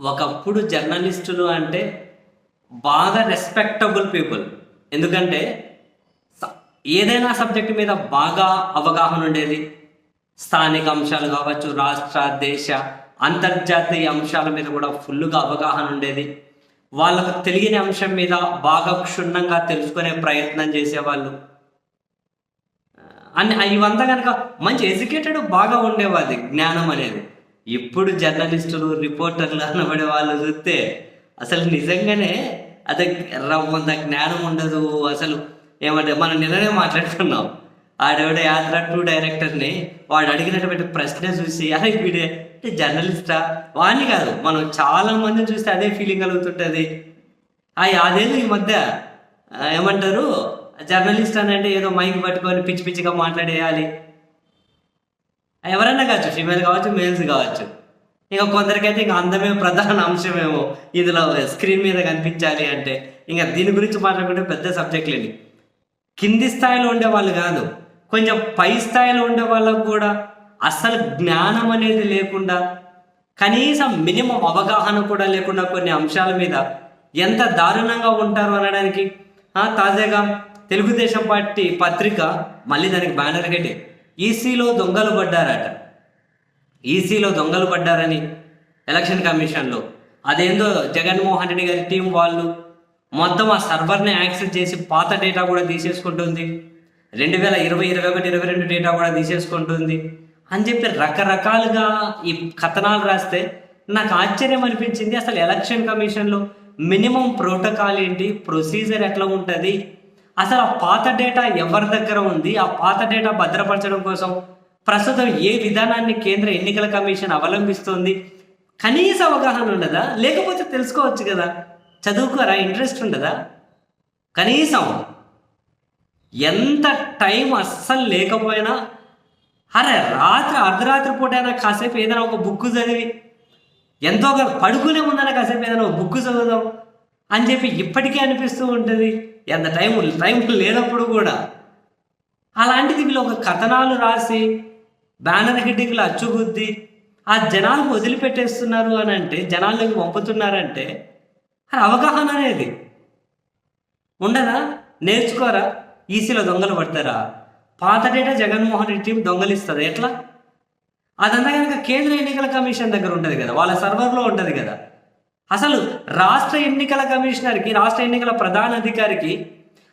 ఒకప్పుడు జర్నలిస్టులు అంటే బాగా రెస్పెక్టబుల్ పీపుల్ ఎందుకంటే ఏదైనా సబ్జెక్ట్ మీద బాగా అవగాహన ఉండేది. స్థానిక అంశాలు కావచ్చు రాష్ట్ర దేశ అంతర్జాతీయ అంశాల మీద కూడా ఫుల్గా అవగాహన ఉండేది. వాళ్ళకు తెలియని అంశం మీద బాగా క్షుణ్ణంగా తెలుసుకునే ప్రయత్నం చేసేవాళ్ళు. అని ఇవంతా కనుక మంచి ఎడ్యుకేటెడ్ బాగా ఉండేవాది జ్ఞానం అనేది. ఇప్పుడు జర్నలిస్టులు రిపోర్టర్లు అనబడే వాళ్ళు చూస్తే అసలు నిజంగానే అది రవ్వంత జ్ఞానం ఉండదు అసలు. ఏమంటే మనం నిన్ననే మాట్లాడుకున్నాం. ఆడేవిడ యాత్ర టూ డైరెక్టర్ని వాడు అడిగినటువంటి ప్రశ్న చూసి అరే వీడే అంటే జర్నలిస్టా? వాణ్ణి కాదు. మనం చాలా మందిని చూస్తే అదే ఫీలింగ్ కలుగుతుంటుంది. అయ్యి అదేదో ఈ మధ్య ఏమంటారు? జర్నలిస్ట్ అని అంటే ఏదో మైక్ పట్టుకొని పిచ్చి పిచ్చిగా మాట్లాడేయాలి. ఎవరైనా కావచ్చు ఫీమేల్ కావచ్చు మేల్స్ కావచ్చు. ఇంకా కొందరికైతే ఇంకా అందమే ప్రధాన అంశమేమో ఇందులో స్క్రీన్ మీద కనిపించాలి అంటే. ఇంకా దీని గురించి మాట్లాడుకుంటే పెద్ద సబ్జెక్ట్ లేని కింది స్థాయిలో ఉండే వాళ్ళు కాదు కొంచెం పై స్థాయిలో ఉండే వాళ్ళకు కూడా అసలు జ్ఞానం అనేది లేకుండా కనీసం మినిమం అవగాహన కూడా లేకుండా కొన్ని అంశాల మీద ఎంత దారుణంగా ఉంటారు అనడానికి? తాజాగా తెలుగుదేశం పార్టీ పత్రిక మళ్ళీ దానికి బ్యానర్ కట్టి ఈసీలో దొంగలు పడ్డారట. ఈసీలో దొంగలు పడ్డారని ఎలక్షన్ కమిషన్లో. అదేందో జగన్మోహన్ రెడ్డి గారి టీం వాళ్ళు మొత్తం ఆ సర్వర్ని యాక్సెస్ చేసి పాత డేటా కూడా తీసేసుకుంటుంది. రెండు వేల ఇరవై ఇరవై ఒకటి ఇరవై రెండు డేటా కూడా తీసేసుకుంటుంది. అని చెప్పి రకరకాలుగా ఈ కథనాలు రాస్తే నాకు ఆశ్చర్యం అనిపించింది. అసలు ఎలక్షన్ కమిషన్లో మినిమం ప్రోటోకాల్ ఏంటి? ప్రొసీజర్ ఎట్లా ఉంటుంది? అసలు ఆ పాత డేటా ఎవరి దగ్గర ఉంది? ఆ పాత డేటా భద్రపరచడం కోసం ప్రస్తుతం ఏ విధానాన్ని కేంద్ర ఎన్నికల కమిషన్ అవలంబిస్తుంది? కనీస అవగాహన ఉండదా? లేకపోతే తెలుసుకోవచ్చు కదా? చదువుకోరా ఇంట్రెస్ట్ ఉండదా? కనీసం ఎంత టైం అస్సలు లేకపోయినా అరే రాత్రి అర్ధరాత్రి పూట అయినా కాసేపు ఏదైనా ఒక బుక్ చదివి ఎంతో ఒక పడుకునే ముందైనా కాసేపు ఏదైనా ఒక బుక్ చదువుదాం. అని చెప్పి ఇప్పటికీ అనిపిస్తూ ఉంటుంది. ఎంత టైం టైం లేనప్పుడు కూడా. అలాంటిది వీళ్ళు ఒక కథనాలు రాసి బ్యానర్ హెడ్డింగ్లు అచ్చుగుద్ది ఆ జనాలకు వదిలిపెట్టేస్తున్నారు అని అంటే జనాల్లోకి పంపుతున్నారంటే అది అవగాహన అనేది. ఉండదా? నేర్చుకోరా? ఈసీలో దొంగలు పడతారా? పాత డేటా జగన్మోహన్ రెడ్డి టీం దొంగలిస్తుంది? ఎట్లా? అదంతా కనుక కేంద్ర ఎన్నికల కమిషన్ దగ్గర ఉంటుంది కదా వాళ్ళ సర్వర్లో ఉంటుంది కదా. అసలు రాష్ట్ర ఎన్నికల కమిషనర్కి రాష్ట్ర ఎన్నికల ప్రధాన అధికారికి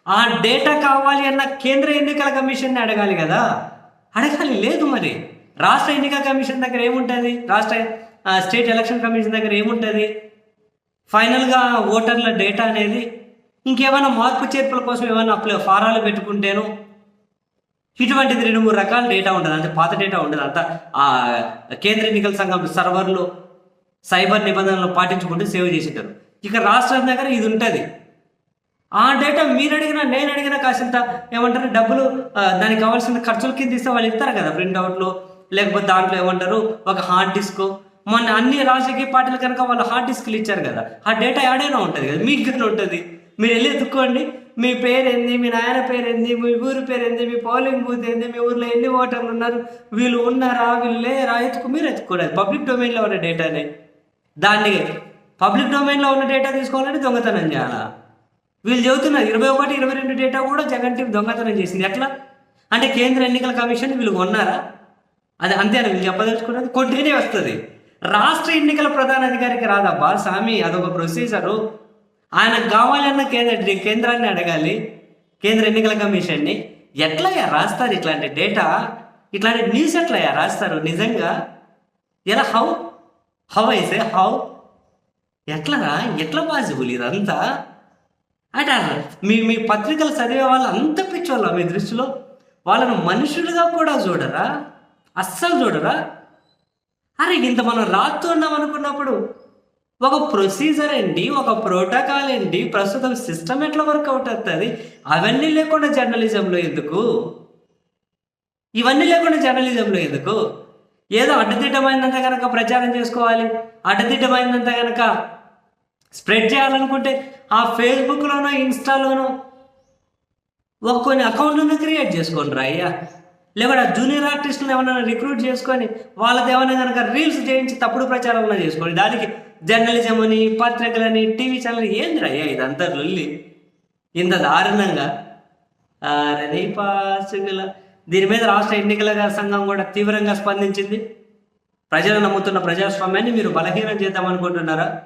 ఆ డేటా కావాలి అన్న కేంద్ర ఎన్నికల కమిషన్ని అడగాలి కదా? అడగాలి లేదు మరి. రాష్ట్ర ఎన్నికల కమిషన్ దగ్గర ఏముంటుంది? రాష్ట్ర స్టేట్ ఎలక్షన్ కమిషన్ దగ్గర ఏముంటుంది? ఫైనల్గా ఓటర్ల డేటా అనేది ఇంకేమైనా మార్పు చేర్పుల కోసం ఏమైనా అప్లై ఫారాలు పెట్టుకుంటేను ఇటువంటిది రెండు మూడు రకాల డేటా ఉంటుంది. అంటే పాత డేటా ఉండదు. అంతా ఆ కేంద్ర ఎన్నికల సంఘం సర్వర్లు సైబర్ నిబంధనలు పాటించుకుంటూ సేవ్ చేసింటారు. ఇక రాష్ట్రం దగ్గర ఇది ఉంటుంది. ఆ డేటా మీరు అడిగినా నేను అడిగినా కాసింత ఏమంటారు డబ్బులు దానికి కావాల్సిన ఖర్చుల కింద ఇస్తే వాళ్ళు ఇస్తారు కదా ప్రింట్అవుట్లు లేకపోతే దాంట్లో ఏమంటారు ఒక హార్డ్ డిస్క్. మొన్న అన్ని రాజకీయ పార్టీలు కనుక వాళ్ళు హార్డ్ డిస్క్లు ఇచ్చారు కదా ఆ డేటా యాడైనా ఉంటుంది కదా మీకు కూడా ఉంటుంది? మీరు వెళ్ళి ఎత్తుక్కోండి మీ పేరు ఏంది మీ నాయన పేరు ఏంది మీ ఊరి పేరు ఏంది మీ పోలింగ్ బూత్ ఏంది మీ ఊర్లో ఎన్ని ఓటర్లు ఉన్నారు వీళ్ళు ఉన్నారా వీళ్ళు లేరా ఎత్తుకు మీరు ఎత్తుకోలేదు. పబ్లిక్ డొమైన్లో ఉన్న డేటానే. దాన్ని పబ్లిక్ డొమైన్లో ఉన్న డేటా తీసుకోవాలంటే దొంగతనం చేయాలా? వీళ్ళు చెబుతున్నారు ఇరవై ఒకటి ఇరవై రెండు డేటా కూడా జగన్ టీం దొంగతనం చేసింది. ఎట్లా? అంటే కేంద్ర ఎన్నికల కమిషన్ వీళ్ళు కొన్నారా? అది అంతేనా? వీళ్ళు చెప్పదలుచుకున్నది? కొంటేనే వస్తుంది. రాష్ట్ర ఎన్నికల ప్రధాన అధికారికి రాదబ్బా స్వామి అదొక ప్రొసీజరు. ఆయనకు కావాలన్న కేంద్ర కేంద్రాన్ని అడగాలి కేంద్ర ఎన్నికల కమిషన్ని. ఎట్లయ్యా రాస్తారు ఇట్లాంటి డేటా? ఇట్లాంటి న్యూస్ ఎట్లయ్యా రాస్తారు? నిజంగా? ఎలా హౌ హౌ ఐసే హౌ ఎట్లరా? ఎట్లా పాసిబుల్ ఇదంతా అంటారు మీ మీ పత్రికలు చదివే వాళ్ళు అంత పిచ్చోళ్ళ మీ దృష్టిలో? వాళ్ళను మనుషులుగా కూడా చూడరా? అస్సలు చూడరా? అరే ఇంత మనం రాస్తున్నాం అనుకున్నప్పుడు ఒక ప్రొసీజర్ ఏంటి? ఒక ప్రోటోకాల్ ఏంటి? ప్రస్తుతం సిస్టమ్ ఎట్లా వర్కౌట్ అవుతుంది? అవన్నీ లేకుండా జర్నలిజంలో ఎందుకు? ఇవన్నీ లేకుండా జర్నలిజంలో ఎందుకు? ఏదో అడ్డదిడ్డమైందంత కనుక ప్రచారం చేసుకోవాలి. అడ్డదిడ్డమైందంత కనుక స్ప్రెడ్ చేయాలనుకుంటే ఆ ఫేస్బుక్లోనో ఇన్స్టాలోనో ఒక కొన్ని అకౌంట్లను క్రియేట్ చేసుకోండి రా అయ్యా లేకపోతే జూనియర్ ఆర్టిస్టులను ఏమైనా రిక్రూట్ చేసుకొని వాళ్ళది ఏమైనా కనుక రీల్స్ చేయించి తప్పుడు ప్రచారం చేసుకోండి. దానికి జర్నలిజం అని పత్రికలని టీవీ ఛానల్ ఏంది అయ్యా ఇదంతా లొల్లి. ఇంత దారుణంగా. అరే పాసుగుల దీని మీద రాష్ట్ర ఎన్నికల సంఘం కూడా తీవ్రంగా స్పందించింది. ప్రజలు నమ్ముతున్న ప్రజాస్వామ్యాన్ని మీరు బలహీనం చేద్దామనుకుంటున్నారా?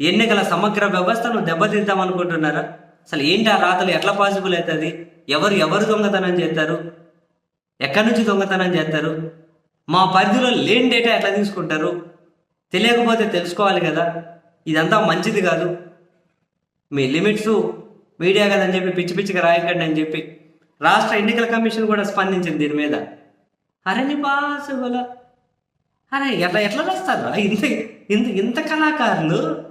ఎన్నికల సమగ్ర వ్యవస్థను దెబ్బతీద్దాం అనుకుంటున్నారా అసలు ఏంటి ఆ రాతలు? ఎట్లా పాసిబుల్ అవుతుంది? ఎవరు ఎవరు దొంగతనం చేస్తారు? ఎక్కడి నుంచి దొంగతనం చేస్తారు? మా పరిధిలో లేని డేటా ఎట్లా తీసుకుంటారు? తెలియకపోతే తెలుసుకోవాలి కదా. ఇదంతా మంచిది కాదు. మీ లిమిట్స్ మీడియా కదని చెప్పి పిచ్చి పిచ్చిగా రాయకండి అని చెప్పి రాష్ట్ర ఎన్నికల కమిషన్ కూడా స్పందించింది దీని మీద. అరే నీ అరే ఎట్లా ఎట్లా రాస్తారు? ఇంత ఇంత ఇంత కళాకారులు?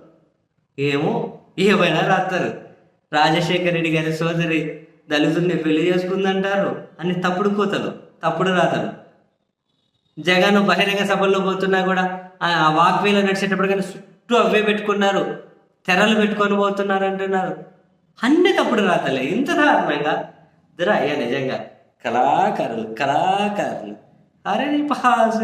ఏమో ఏమైనా రాస్తారు. రాజశేఖర రెడ్డి గారి సోదరి దళితుల్ని పెళ్ళి చేసుకుందంటారు అని తప్పుడు కూతలు తప్పుడు రాతలు. జగన్ బహిరంగ సభల్లో పోతున్నా కూడా ఆ వాక్వేలో నడిచేటప్పుడు కానీ చుట్టూ అవే పెట్టుకున్నారు. తెరలు పెట్టుకొని పోతున్నారు అంటున్నారు అన్ని తప్పుడు రాతలే. ఇంత దారుణంగా. ఇద్దరు అయ్యా నిజంగా. కళాకారులు కళాకారులు. అరే నీ పాసు